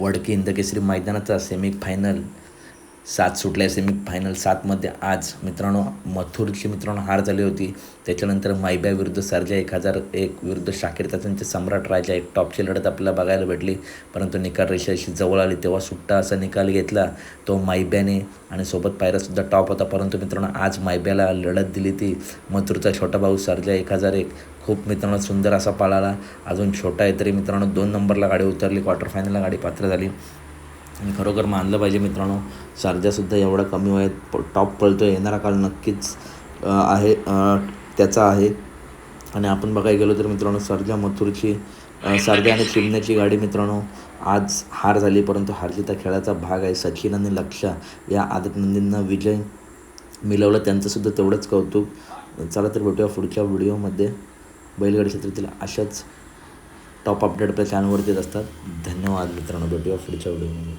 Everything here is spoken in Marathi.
वडकी इंदकेसरी मैदानाचा सेमी फायनल सात सुटल्या सेमी फायनल सातमध्ये आज मित्रांनो मथुरची मित्रांनो हार झाली होती. त्याच्यानंतर मायब्या विरुद्ध सरजा एक हजार एक विरुद्ध शाकीर त्यांचे सम्राट राजा एक टॉपची लढत आपल्याला बघायला भेटली. परंतु निकाल रेषाशी जवळ आली तेव्हा सुट्टा असा निकाल घेतला. तो मायब्याने आणि सोबत पायरासुद्धा टॉप होता. परंतु मित्रांनो आज मायब्याला लढत दिली ती मथुरचा छोटा भाऊ सरजा एक हजार एक. खूप मित्रांनो सुंदर असा पळाला. अजून छोटा आहे तरी मित्रांनो दोन नंबरला गाडी उतरली. क्वार्टर फायनलला गाडी पात्र झाली. आणि खरोखर मानलं पाहिजे मित्रांनो शारजासुद्धा एवढा कमी वयात प टॉप पळतो येणारा काळ नक्कीच आहे त्याचा आहे. आणि आपण बघायला गेलो तर मित्रांनो सर्जा मथुरची सर्जा आणि चिमण्याची गाडी मित्रांनो आज हार झाली परंतु हारजीता खेळाचा भाग आहे सचिन आणि लक्ष. या आदतनंदींना विजय मिळवला त्यांचंसुद्धा तेवढंच कौतुक. चला तर भेटूया पुढच्या व्हिडिओमध्ये. बैलगाडी क्षेत्रातील अशाच टॉप अपडेट आपल्या चॅनलवरती असतात. धन्यवाद मित्रांनो भेटूया पुढच्या व्हिडिओमध्ये.